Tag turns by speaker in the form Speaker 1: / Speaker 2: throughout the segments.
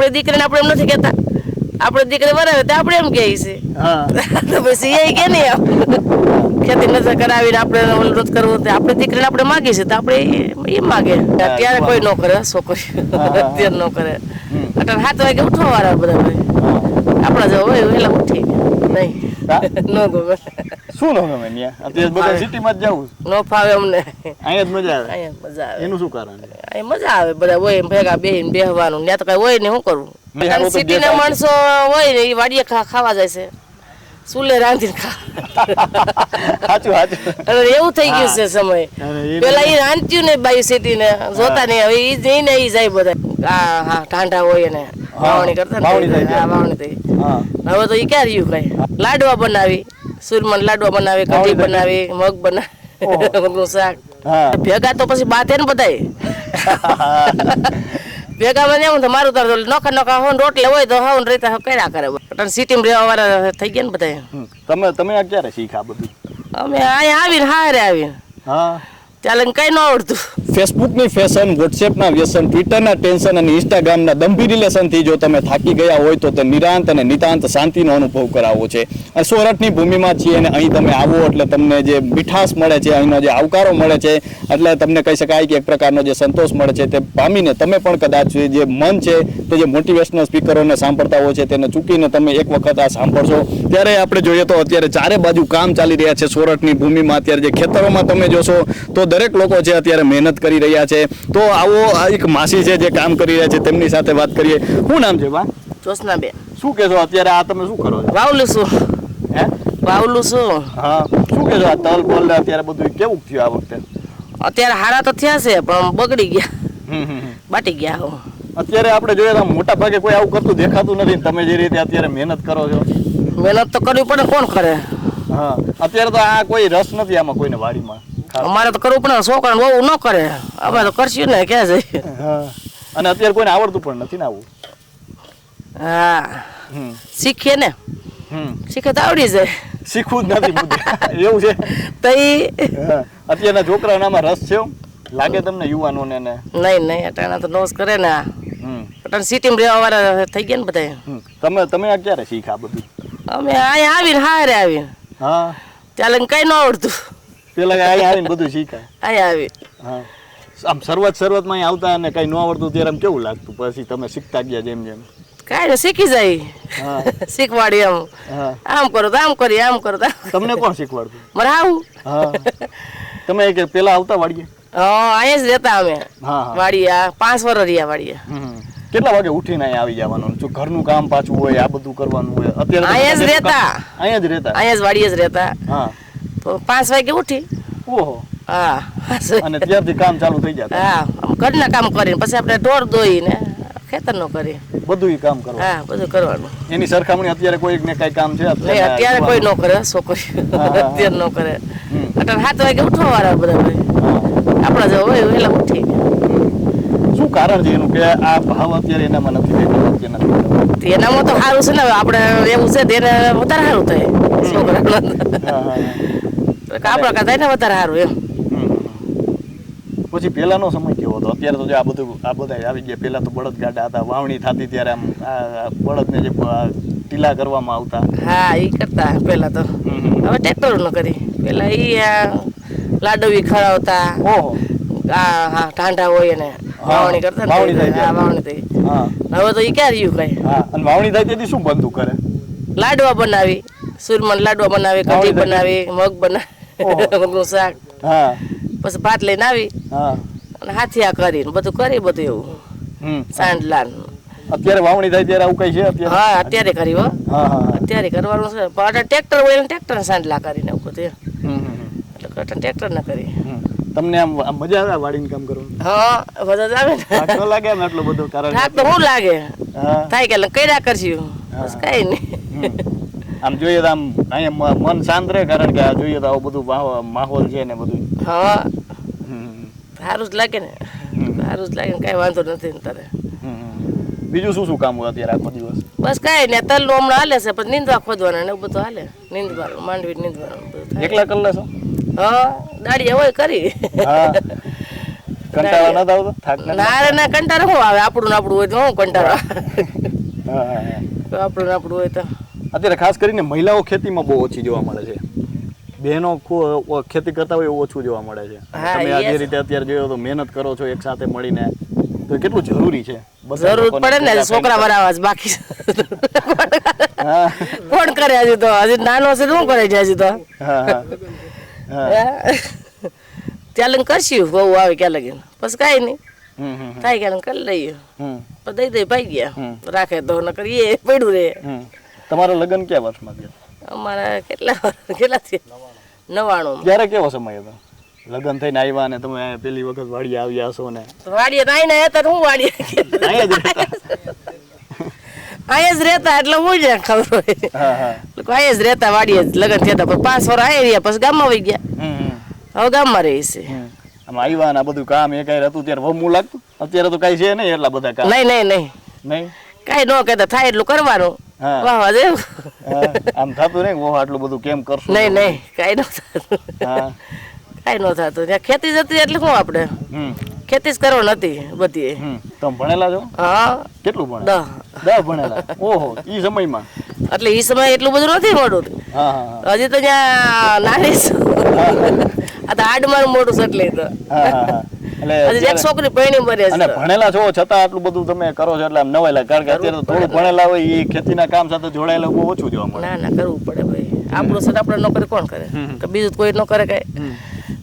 Speaker 1: આપણે દીકરીને આપણે એમ નથી કહેતા. આપણે દીકરી વરાવે તો આપણે એમ કહે છે તો પછી એ કે નહીં ખેતી નજર કરાવીને આપણે અનુરોધ કરવો તો આપણે દીકરીને આપણે માગી છે તો આપણે એ- માગે. અત્યારે કોઈ ન કરે છોકરી. અત્યારે ન કરે. અત્યારે સાત વાગે ઉઠવા વાળા બધા આપણા જવું હોય એલા ઉઠી નહીં? ન ગમે.
Speaker 2: શું ન ગમે અત્યારે બધા સિટીમાં જ જવું
Speaker 1: ન ફાવે અમને.
Speaker 2: અહીંયા જ મજા આવે.
Speaker 1: અહીંયા મજા આવે.
Speaker 2: એનું શું કારણ
Speaker 1: અહીં મજા આવે બધા હોય ભેગા બેહીને બેહવાનું. ત્યાં તો કઈ હોય ને શું કરવું
Speaker 2: નહીં,
Speaker 1: સિટી ના માણસો હોય ને એ વાડીએ ખાવા જાય છે. સુલે રાંધીને
Speaker 2: સાચું સાચું
Speaker 1: એવું થઈ ગયું છે સમય. પેલા એ રાંધ્યું ને બાયું સિટી ને જોતા નહીં. હવે એ જઈ ને ઈ જાય બધા. હા હા ઠાંઠા હોય ને વાવણી કરતા
Speaker 2: વાવણી થઈ
Speaker 1: હવે તો એ ક્યાં રહ્યું કઈ? લાડવા બનાવી. સુરમન લાડવા બનાવી કઢી બનાવી મગ બનાવી મગનું શાક. ભેગા તો પછી બાથે ને બધાય. ભેગા માં હું તો મારું તાર નોખા નોખા હોન રોટલે હોય તો હોન રહેતા કર્યા કરે પણ સિટીમાં રહેવા વાળા થઈ ગયા ને બધા.
Speaker 2: તમે તમે આ ક્યારે શીખા બધું?
Speaker 1: અમે અહીંયા આવીને હારે આવીને.
Speaker 2: હા.
Speaker 1: ચાલે કઈ ન આવડતું.
Speaker 3: ફેસબુકની ફેશન વોટ્સએપના વ્યસન ટ્વિટરના ટેન્શન અને ઇન્સ્ટાગ્રામના દંભી રિલેશનથી જો તમે થાકી ગયા હોય તો તે નિરાંત અને નિતાંત શાંતિનો અનુભવ કરાવવો છે. અને સોરઠની ભૂમિમાં છીએ અને અહીં તમે આવો એટલે તમને જે મીઠાશ મળે છે, અહીંનો જે આવકારો મળે છે, એટલે તમને કહી શકાય કે એક પ્રકારનો જે સંતોષ મળે છે તે પામીને તમે પણ કદાચ જે મન છે તે જે મોટિવેશનલ સ્પીકરોને સાંભળતા હોય છે તેને ચૂકીને તમે એક વખત આ સાંભળશો. ત્યારે આપણે જોઈએ તો અત્યારે ચારે બાજુ કામ ચાલી રહ્યા છે સોરઠની ભૂમિમાં. અત્યારે જે ખેતરોમાં તમે જોશો તો દરેક લોકો છે અત્યારે મહેનત કરી રહ્યા છે. તો આવો એક માસી છે જે કામ કરી રહ્યા છે તેમની સાથે વાત કરીએ. શું નામ છે બા?
Speaker 1: બે
Speaker 2: શું કહેશો અત્યારે? આ તમે શું કરો છો?
Speaker 1: વાવલું શું
Speaker 2: હે?
Speaker 1: વાવલું શું
Speaker 2: હા. શું કહેશો આ તલ પલ અત્યારે બધું કેવું થયું આ વખતે?
Speaker 1: અત્યારે હારા તો થયા છે પણ બગડી ગયા. બાટી ગયા હો.
Speaker 2: અત્યારે આપણે જોઈએ તો મોટા ભાગે કોઈ આવું કરતું દેખાતું નથી તમે જે રીતે અત્યારે મહેનત કરો છો.
Speaker 1: મહેનત તો કરવી પડે કોણ કરે?
Speaker 2: હા. અત્યારે તો આ કોઈ રસ નથી આમાં કોઈને વાડીમાં.
Speaker 1: અમારે તો કરવું પણ છોકરા બહુ ન કરે. અમે તો કરશું ને ક્યાં જઈએ?
Speaker 2: અને અત્યારે કોઈને આવડતું પણ નથી ને આવું.
Speaker 1: હા. શીખીએ ને. શીખે તો આવડી જાય.
Speaker 2: શીખવું જ નથી મુદ્દે એવું છે?
Speaker 1: તો ઈ
Speaker 2: અત્યારના છોકરાઓનામાં રસ છે લાગે તમને યુવાનોને ને?
Speaker 1: નહીં નહીં અટાણા તો નોસ કરે ને અટાણે સિટીમાં રહેવા વાળા થઈ ગયા ને બધા
Speaker 2: તમે તમે આ ક્યારે શીખા બધું?
Speaker 1: અમે અહીંયા આવીને હારે આવીને.
Speaker 2: હા.
Speaker 1: ત્યારે કઈ ન આવડતું.
Speaker 2: પેલા અહીંયા આવીને બધું શીખા.
Speaker 1: અહીંયા આવી.
Speaker 2: હા. આમ શરૂઆત શરૂઆતમાં અહીં આવતા અને કઈ ન આવડતું ત્યારે આમ કેવું લાગતું? પછી તમે શીખતા ગયા જેમ જેમ.
Speaker 1: કાંઈ શીખી જાય. શીખવાડી એમ આમ કરો તો આમ કરીએ આમ કરો તો
Speaker 2: તમને કોણ શીખવાડતું?
Speaker 1: મારે આવું.
Speaker 2: હા. તમે કે પેલા આવતા વાડીએ?
Speaker 1: હા અહીંયા જ રહેતા અમે.
Speaker 2: હા હા.
Speaker 1: પાંચ વર્ષ રહ્યા વાડિયા
Speaker 2: કેટલા વાગે ઉઠીને અહીંયા આવી જવાનું? જો ઘરનું કામ પાછું હોય આ બધું કરવાનું હોય અત્યારે
Speaker 1: અહીંયા જ રહેતા.
Speaker 2: અહીંયા જ રહેતા?
Speaker 1: અહીંયા જ વાડીએ જ રહેતા.
Speaker 2: હા.
Speaker 1: પાંચ વાગે ઉઠી.
Speaker 2: ઓહો.
Speaker 1: હા.
Speaker 2: અને ત્યારથી કામ ચાલુ થઈ જાય
Speaker 1: હા. ઘરના કામ કરીને પછી આપણે ઢોર દોઈને ખેતરનું કરીએ.
Speaker 2: બધું કામ કરવા
Speaker 1: હા બધું કરવાનું.
Speaker 2: એની સરખામણી અત્યારે કોઈ ને કઈ કામ છે?
Speaker 1: અત્યારે કોઈ ન કરે છોકરી. અત્યારે ન કરે. સાત વાગે ઉઠવા વાળા બધા હોય આપણા હોય એટલે ઉઠી
Speaker 2: શું કારણ છે એનું કે આ ભાવ અત્યારે એનામાં નથી નથી
Speaker 1: તો એનામાં તો સારું છે ને આપણે એવું છે તેને વધારે સારું થાય.
Speaker 2: હા, કાતા હા.
Speaker 1: આપણા વધારે સારું એમ.
Speaker 2: પછી પહેલાનો સમય કેવો હતો? અત્યારે તો જો આ બધું આ બધા આવી ગયા. પહેલા તો બળદ ગાડા હતા વાવણી થતી ત્યારે આમ બળદને જે ટીલા કરવામાં આવતા.
Speaker 1: હા એ કરતા પહેલા તો. હવે ટ્રેક્ટર ન કરી. પેલા એ લાડવી ખરાવતા
Speaker 2: ઓહો.
Speaker 1: આ હા ઠાંડા હોય ને વાવણી કરતા ને
Speaker 2: વાવણી
Speaker 1: હા થઈ.
Speaker 2: હા.
Speaker 1: હવે તો એ ક્યાં રહ્યું કઈ?
Speaker 2: હા અને વાવણી થાય તેથી શું બંધુ કરે?
Speaker 1: લાડવા બનાવી. સુરમન લાડવા બનાવી કઢી બનાવી મગ બનાવી. મગનું શાક.
Speaker 2: હા.
Speaker 1: પછી ભાત લઈને આવી.
Speaker 2: હા.
Speaker 1: અને હાથિયા કરીને બધું કરી બધું એવું. સાંડલા
Speaker 2: અત્યારે વાવણી થાય ત્યારે આવું કઈ છે અત્યારે?
Speaker 1: હા અત્યારે કરી હો.
Speaker 2: હા હા
Speaker 1: અત્યારે કરવાનું છે. પણ ટ્રેક્ટર હોય ટ્રેક્ટર સાંડલા કરીને એવું બધું. એટલે ટ્રેક્ટર ના કરી.
Speaker 2: તમને આમ મજા આવે વાડીને કામ કરવાનું?
Speaker 1: હા મજા જ આવે ને.
Speaker 2: લાગે આમ એટલો બધો કારણ
Speaker 1: થાક તો શું લાગે.
Speaker 2: હા.
Speaker 1: થાય કે કર્યા કરશું. બસ કઈ નહીં.
Speaker 2: આમ જોઈએ તો આમ અહીંયા મન શાંત રહે કારણ કે આ જોઈએ તો આવું બધું માહોલ છે ને બધું.
Speaker 1: હા. સારું જ લાગે ને. સારું જ લાગે ને કઈ વાંધો નથી તારે.
Speaker 2: બીજું શું શું કામ હોય અત્યારે આખો દિવસ?
Speaker 1: બસ કઈ ને તલ હમણાં હાલે છે પછી નીંદવા ખોદવાના ને બધું હાલે. નીંદવાનું માંડવી નીંદવાનું
Speaker 2: એકલા કલ્લા છો?
Speaker 1: હા દાડી હોય કરી
Speaker 2: કંટાળો ના આવતો થાક
Speaker 1: ના ના કંટાળો શું આવે? આપણું આપણું હોય તો હું કંટાળો. આપણું આપણું હોય તો.
Speaker 2: અત્યારે ખાસ કરીને મહિલાઓ ખેતીમાં બહુ ઓછી જોવા મળે છે. બહેનો ખેતી કરતા હોય એવું ઓછું જોવા મળે છે. તમે આ જે રીતે અત્યારે જોયો તો મહેનત કરો છો એક સાથે મળીને તો કેટલું જરૂરી છે?
Speaker 1: જરૂર પડે ને છોકરા. બરાબર બાકી કોણ કરે હજી તો? હજી નાનો છે શું કરે છે હજી તો? ત્યાં લગી કરશું બહુ આવે ક્યાં લગી પછી કાંઈ નહીં. થાય ક્યાં કરી લઈએ. પછી દઈ દઈ ભાઈ ગયા. રાખે તો ન કરીએ પડ્યું રે.
Speaker 2: તમારો લગ્ન કયા વર્ષમાં થયા?
Speaker 1: અમારા કેટલા કેટલા થયા? નવાણું
Speaker 2: ત્યારે કેવો સમય હતો? લગ્ન થઈને આવ્યા ને તમે પેલી વખત વાડી આવ્યા હશો ને?
Speaker 1: વાડીએ તો આઈને હતા હું વાડીએ
Speaker 2: અહીંયા જ રહેતા.
Speaker 1: અહીંયા એટલે હું જ ખબર હોય.
Speaker 2: હા હા.
Speaker 1: લોકો અહીંયા જ રહેતા વાડીએ જ લગ્ન થયા હતા. પાંચ વર્ષ આયા રહ્યા પછી ગામમાં વહી ગયા. હવે ગામમાં રહી છે.
Speaker 2: આમ આવ્યા ને બધું કામ એ કઈ હતું ત્યારે વમું લાગતું? અત્યારે તો કઈ છે નહીં એટલા બધા કામ.
Speaker 1: નહીં નહીં નહીં.
Speaker 2: નહીં?
Speaker 1: કઈ ન કહેતા થાય એટલું કરવાનું. વાહ વાહ
Speaker 2: આમ થતું નહીં ઓહ આટલું બધું કેમ કરશું
Speaker 1: નહીં નહીં કાંઈ ન થતું. કાંઈ ન થતું. ત્યાં ખેતી જતી એટલે શું આપણે? ખેતી જ કરવા નથી બધી
Speaker 2: તમે ભણેલા છો?
Speaker 1: હા.
Speaker 2: કેટલું ભણે? દસ ભણેલા. ઓહો ઈ સમયમાં?
Speaker 1: એટલે એ સમય એટલું બધું નથી મોડું હજી તો ત્યાં નાની છું. આ તો આડમાં મોટું છે એટલે તો.
Speaker 2: હા હા હા. એટલે
Speaker 1: એક છોકરી પરણી મરે
Speaker 2: અને ભણેલા છો છતાં આટલું બધું તમે કરો છો એટલે આમ કારણ કે અત્યારે તો થોડું ભણેલા હોય એ ખેતીના કામ સાથે જોડાયેલા બહુ ઓછું જોવા મળે.
Speaker 1: ના ના કરવું પડે ભાઈ. આપણું તો આપણે નોકરી કોણ કરે? કે બીજું કોઈ ન કરે કઈ.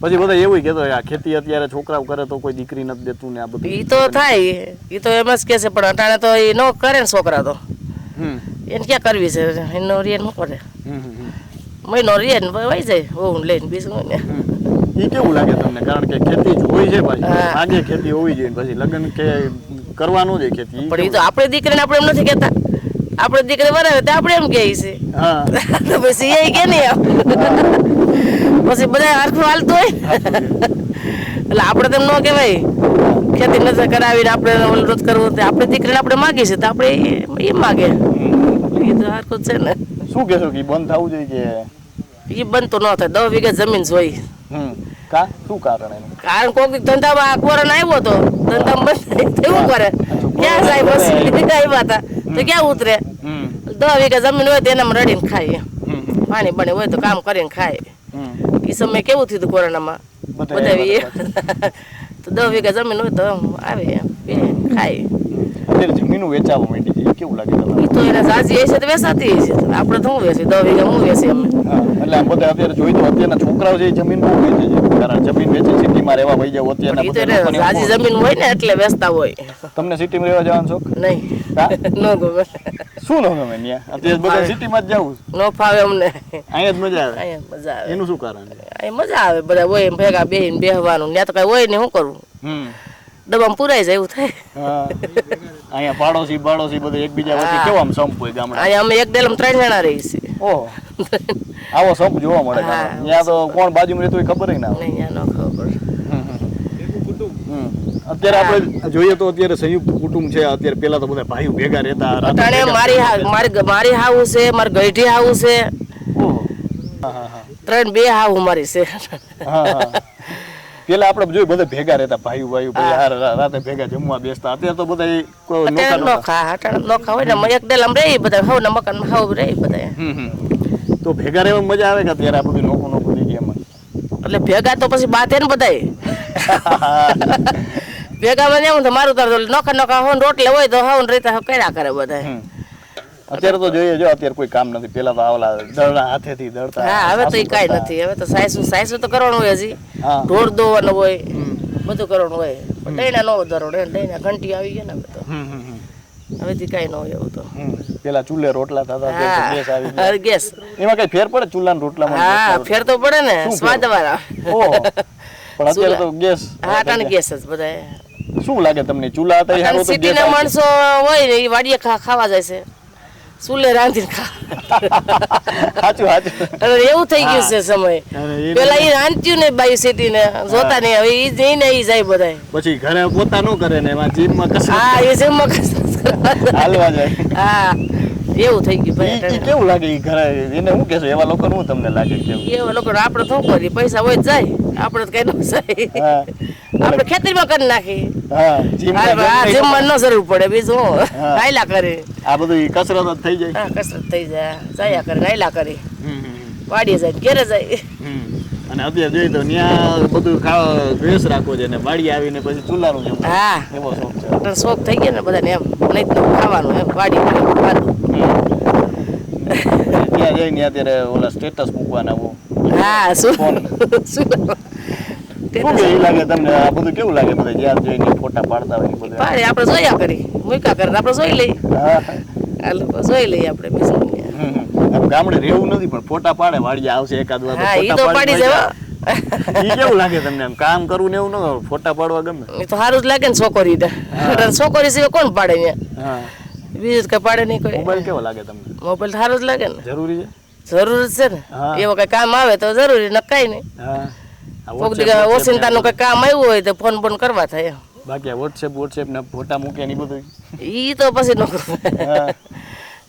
Speaker 2: પછી બધા એવું કહેતો આ ખેતી અત્યારે છોકરાઓ કરે તો કોઈ દીકરી નથી દેતું ને આ બધું
Speaker 1: ઈ તો થાય. એ તો એમ જ કે છે પણ અટાણે તો એ ન કરે ને છોકરા તો. એને ક્યાં કરવી છે? એનો રિયન શું કરે. મહિનો રિયન વહી જાય બહુ લઈને બીજું ને?
Speaker 2: એ કેવું લાગે તમને? કારણ કે ખેતી જ હોય છે
Speaker 1: હા.
Speaker 2: આગે ખેતી હોવી જોઈએ પછી. લગ્ન કે કરવાનું જ ખેતી.
Speaker 1: પણ એ તો આપણે દીકરીને આપણે એમ નથી કહેતા. આપણે દીકરી વરાવે તો આપણે એમ કહે છે. તો પછી એ કે નહીં પછી બધા હરખું હાલતું હોય. એટલે આપણે તેમ ન કહેવાય. ખેતી નથી કરાવીને આપણે ઓલું કરવો તો આપણે દીકરીને આપણે માગીએ છીએ તો આપણે એ- માગે. એ તો હરખું છે ને.
Speaker 2: શું કહેશો કે બંધ થવું જોઈએ કે
Speaker 1: એ તો ન થાય. દસ વીઘા જમીન જોઈ
Speaker 2: કા? શું કારણ એનું?
Speaker 1: કારણ કોક ધંધામાં કોરોના આવ્યો તો ધંધામાં બંધ થયું કરે. ક્યાં સાહેબ બસ આવ્યા હતા? તો ક્યાં ઉતરે? દસ વીઘા જમીન હોય તો એનામાં રડીને
Speaker 2: હમ
Speaker 1: પાણી બને હોય તો કામ કરીને ખાય. એ સમય કેવું થયું હતું કોરોનામાં?
Speaker 2: બધા
Speaker 1: તો દસ વીઘા જમીન હોય તો આવે એમ ખાય.
Speaker 2: અત્યારે વેચાવા માંડી કેવું લાગે તમને?
Speaker 1: તો એને સાજી હશે તો વેસાતી હશે. આપણે તો હું વેચી? દસ વીઘા હું વેચી અમને
Speaker 2: એટલે આમ બધા અત્યારે જોઈ તો અત્યારના છોકરાઓ જે જમીન બહુ વેચે છે. કારણ જમીન વેચે સિટીમાં રહેવા વહી જાવ અત્યારના
Speaker 1: સાજી જમીન હોય ને એટલે વેચતા હોય.
Speaker 2: તમને સિટીમાં રહેવા જવાનો શોખ?
Speaker 1: નહીં? ન ગમે.
Speaker 2: શું ન ગમે ન્યા? અત્યારે બધા સિટીમાં જ જવું.
Speaker 1: ન ફાવે અમને.
Speaker 2: અહીંયા જ મજા આવે.
Speaker 1: અહીંયા મજા આવે.
Speaker 2: એનું શું કારણ? છે
Speaker 1: મજા આવે. બધા હોય એમ ભેગા બેહીને બેહવાનું. ત્યાં તો કઈ હોય ને શું કરવું
Speaker 2: હમ.
Speaker 1: ડબ્બામાં પુરાઈ જાય એવું થાય.
Speaker 2: અહીંયા પાડોશી પાડોશી બધું એકબીજા વચ્ચે. કેવો આમ સંપ હોય ગામડા
Speaker 1: અહીંયા અમે એક ડેલમાં ત્રણ જણા રહી છે
Speaker 2: ઓહો. આવો સંપ જોવા મળે. ત્યાં તો કોણ બાજુમાં રહેતું હોય ખબર ના
Speaker 1: નહીં ન ખબર.
Speaker 2: અત્યારે આપણે જોઈએ તો અત્યારે સંયુક્ત કુટુંબ છે. અત્યારે પેલા તો બધા ભાઈઓ ભેગા રહેતા
Speaker 1: અટાણે મારી હા- મારી મારી હાઉ છે મારી ગઈઢી હાઉ છે. ત્રણ બે હાઉ મારી છે.
Speaker 2: હા હા. પેલા આપણે જોયું બધા ભેગા રહેતા ભાઈ ભાઈ રાતે ભેગા જમવા બેસતા. અત્યારે તો બધા કોઈ નોખા
Speaker 1: અટાણે હોય ને એક ડેલામાં રે બધા હાવ ને મકાન હાવ રહી બધા.
Speaker 2: તો ભેગા રહેવા મજા આવે કે અત્યારે આ બધું નોખું નોખું થઈ ગયા એમાં?
Speaker 1: એટલે ભેગા તો પછી બાતે ને બધાય. ભેગા મને એવું મારું તાર નોખા નોખા હોય રોટલે હોય તો હાવ ને રહેતા કર્યા કરે બધા.
Speaker 2: અત્યારે તો જોઈએ જો અત્યારે કોઈ કામ નથી. પેલા તો આવલા દળના હાથેથી દળતા.
Speaker 1: હા હવે તો એ કાંઈ નથી. હવે તો સાયસુ સાયસુ તો કરવાનું હોય હજી. ઢોર દોવાનું હોય બધું કરવાનું હોય. ડૈના નો ન વધારો દહીંના ઘંટી આવી ગયા ને હવે તો. હવેથી કાંઈ ન હોય એવું તો.
Speaker 2: પેલા ચૂલે રોટલા થતા ગેસ આવી ગયા.
Speaker 1: ગેસ.
Speaker 2: એમાં કઈ ફેર પડે ચૂલા રોટલામાં? રોટલા
Speaker 1: હા ફેર તો પડે ને સ્વાદ વાળા.
Speaker 2: પણ અત્યારે તો ગેસ
Speaker 1: હા ટાણે ગેસ જ બધા
Speaker 2: શું લાગે તમને? ચૂલા હતા
Speaker 1: સિટીના માણસો હોય ને એ વાડીએ ખા- ખાવા જાય છે. ચૂલે રાંધીને ખા
Speaker 2: સાચું સાચું
Speaker 1: એવું થઈ ગયું છે સમય પેલા એ રાંધ્યું ને બાઈ સીટી ને જોતા નહીં હવે એ જઈને એ જાય બધા
Speaker 2: પછી ઘરે પોતા નું કરે ને એમાં જીભમાં કસરત
Speaker 1: હા એ જેમ કસરત
Speaker 2: હાલવા જાય
Speaker 1: હા એવું થઈ ગયું ભાઈ.
Speaker 2: કેવું લાગે એ ઘરે એને હું કહેશો એવા લોકો હું તમને લાગે કેવું
Speaker 1: એવા લોકો આપણે શું કરીએ પૈસા હોય જાય આપણે તો કઈ ન જાય આપણે ખેતરીમાં કરી નાખી
Speaker 2: હા જીમ
Speaker 1: હા ન જરૂર પડે બીજું હા. કરે.
Speaker 2: આ બધું કસરત થઈ જાય.
Speaker 1: હા કસરત થઈ જાય. જાયા કરે હાયલા કરે. વાડીએ જાય ઘેરે જાય.
Speaker 2: અને અત્યારે જોઈએ તો ત્યાં બધું ખાવા ભેસ રાખવો છે ને વાડી આવીને પછી ચૂલાનું જમવું
Speaker 1: હા.
Speaker 2: એવો શોખ છે.
Speaker 1: એટલે શોખ થઈ ગયો ને બધાને એમ નહીં તો ખાવાનું એમ વાડી
Speaker 2: ત્યાં જઈને અત્યારે ઓલા સ્ટેટસ મૂકવાના
Speaker 1: હા શું?
Speaker 2: ફોન.
Speaker 1: શું?
Speaker 2: શું લાગે તમને? આ બધું કેવું લાગે બધા? જ્યાં જોઈને ફોટા પાડતા હોય ઈ
Speaker 1: પાડે આપણે જોયા કરી. મૂકા કરે આપણે જોઈ લઈએ.
Speaker 2: હા.
Speaker 1: જોઈ લઈએ આપણે બીજું શું.
Speaker 2: હમ, હમ. આમ ગામડે રહેવું નથી પણ ફોટા પાડે વાડીએ આવશે એકાદ વાર
Speaker 1: હા એ તો પાડી જવા
Speaker 2: કેવું લાગે તમને આમ? કામ કરવું ને એવું ન ફોટા પાડવા ગમે?
Speaker 1: તો સારું જ લાગે ને છોકરી છોકરી સિવાય કોણ પાડે અહીંયા બીજું કઈ પાડે નહીં કોઈ.
Speaker 2: મોબાઈલ કેવો લાગે તમને?
Speaker 1: મોબાઈલ સારું જ લાગે ને.
Speaker 2: જરૂરી છે?
Speaker 1: જરૂર છે ને. એવો કઈ કામ આવે તો જરૂરી ન કઈ નહીં. ઓસિંતાનું કઈ કામ આવ્યું હોય તો ફોન ફોન કરવા થાય.
Speaker 2: બાકી વોટ્સએપ વોટ્સએપ ને ફોટા મૂકે ને બધું
Speaker 1: ઈ તો પછી ન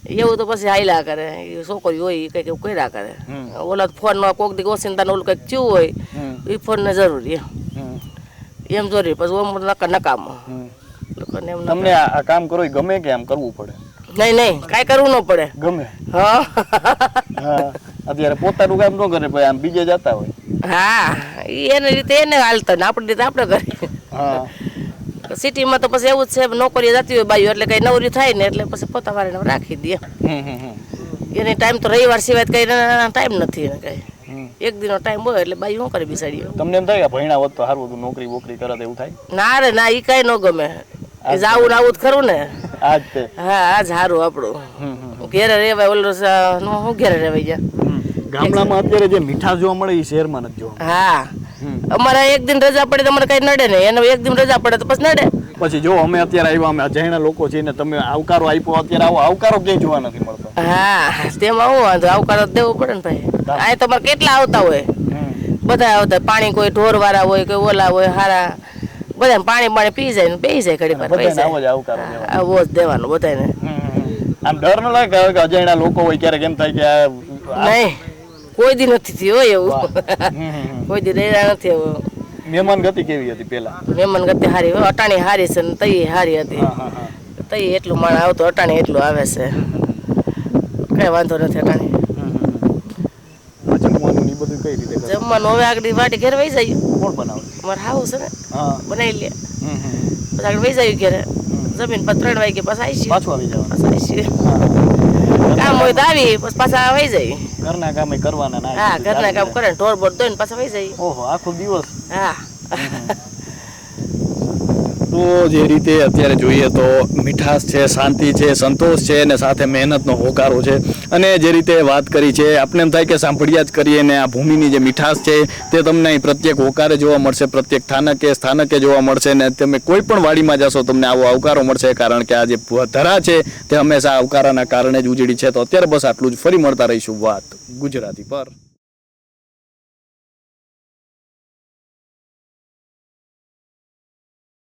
Speaker 1: એવું તો પછી હાઈલા કરે. એ છોકરી હોય એ કંઈક એવું કર્યા કરે. ઓલા ફોનમાં કોક દી ઓસિંતાનું ઓલું કંઈક થયું હોય એ ફોન ને જરૂરી એમ. જોરી પછી ઓમ નકા નકામ. લોકોને એમ
Speaker 2: તમને આ કામ કરો એ ગમે કે આમ કરવું પડે?
Speaker 1: નહીં નહીં. કાંઈ કરવું ન પડે.
Speaker 2: ગમે.
Speaker 1: હા.
Speaker 2: અત્યારે પોતાનું કામ ન કરે ભાઈ આમ બીજે જતા હોય.
Speaker 1: હા. એની રીતે એને હાલતા ને આપણી રીતે આપણે કરીએ. સિટીમાં તો પછી એવું જ છે નોકરી જતી હોય બાઈઓ એટલે કઈ નવરી થાય ને એટલે પછી પોતા વાળીને રાખી દે. એની ટાઈમ તો રવિવાર સિવાય કઈ ટાઈમ નથી એને કઈ. એક દિનો ટાઈમ હોય એટલે બાઈ શું કરે બિસાડી
Speaker 2: તમને એમ થાય કે ભણ્યા હોત તો સારું હતું નોકરી વોકરી કરે એવું થાય?
Speaker 1: ના રે ના ઈ કઈ ન ગમે. જાવું આવું જ ખરું ને.
Speaker 2: આજ
Speaker 1: હા આજ સારું આપણું. ઘેરે રેવાય ઓલો નો હું ઘેરે રેવાય
Speaker 2: ગયા ગામડામાં અત્યારે જે મીઠા જોવા મળે એ શહેરમાં નથી જોવા.
Speaker 1: હા. અમારે એક દિન રજા પડે તો અમારે કઈ નડે નહીં. એને એક દિન રજા પડે તો પછી નડે.
Speaker 2: પછી જો અમે અત્યારે આવ્યા અમે અજાણ્યા લોકો છીએ ને તમે આવકારો આપ્યો અત્યારે આવો. આવકારો ક્યાંય જોવા નથી મળતો.
Speaker 1: હા તેમાં હું વાંધો? આવકારો દેવો પડે ને ભાઈ. આ તમારે કેટલા આવતા હોય? બધા આવતા. પાણી કોઈ ઢોર વાળા હોય કોઈ ઓલા હોય હારા. બધા પાણી પાણી પી જાય ને બેસી જાય ઘડી વાર પૈસા.
Speaker 2: આવો જ આવકારો દેવાનો.
Speaker 1: બધાને.
Speaker 2: આમ ડર ન લાગે કે અજાણ્યા લોકો હોય ક્યારેક એમ થાય કે
Speaker 1: નહીં. કોઈ દી નથી થયો એવું. કોઈ દી રહ્યા નથી એવું.
Speaker 2: મહેમાન ગતિ કેવી હતી પેલા
Speaker 1: મહેમાન ગતિ હારી અટાણી હારી છે ને તઈ હારી હતી. તઈ એટલું માણ આવતું અટાણી એટલું આવે છે. કઈ વાંધો નથી અટાણી.
Speaker 2: જમવાનું
Speaker 1: હવે આગળ વાટી ઘેર વહી જાય.
Speaker 2: કોણ બનાવે?
Speaker 1: મારે હાવું છે ને. બનાવી લે. પછી આગળ વહી જાય ઘેર. જમીન પર ત્રણ વાગે પાછા આવીશું
Speaker 2: પાછું આવી જાય
Speaker 1: પાછા આવી
Speaker 2: હા.
Speaker 1: કામ હોય તો આવી પછી પાછા વહી જઈ
Speaker 2: ઘરના કામે કરવાના ના
Speaker 1: હા ઘરના કામ કરે ઢોર બોર દોઈને પાછા વહી જાય.
Speaker 2: ઓહો આખો દિવસ?
Speaker 1: હા.
Speaker 3: તો જે રીતે અત્યારે જોઈએ તો મીઠાશ છે, શાંતિ છે, સંતોષ છે અને સાથે મહેનતનો હોકારો છે. અને જે રીતે વાત કરી છે આપણે એમ થાય કે સાંભળ્યા જ કરીએ ને આ ભૂમિની જે મીઠાશ છે, તે તમને અહીં પ્રત્યેક હોકારે જોવા મળશે, પ્રત્યેક સ્થાનકે સ્થાનકે જોવા મળશે ને તમે કોઈ પણ વાડીમાં જશો તમને આવો આવકારો મળશે કારણ કે આ જે ધરા છે, તે હંમેશા આવકારાના કારણે જ ઉજળી છે. તો અત્યારે બસ આટલું જ. ફરી મળતા રહીશું વાત ગુજરાતી પર.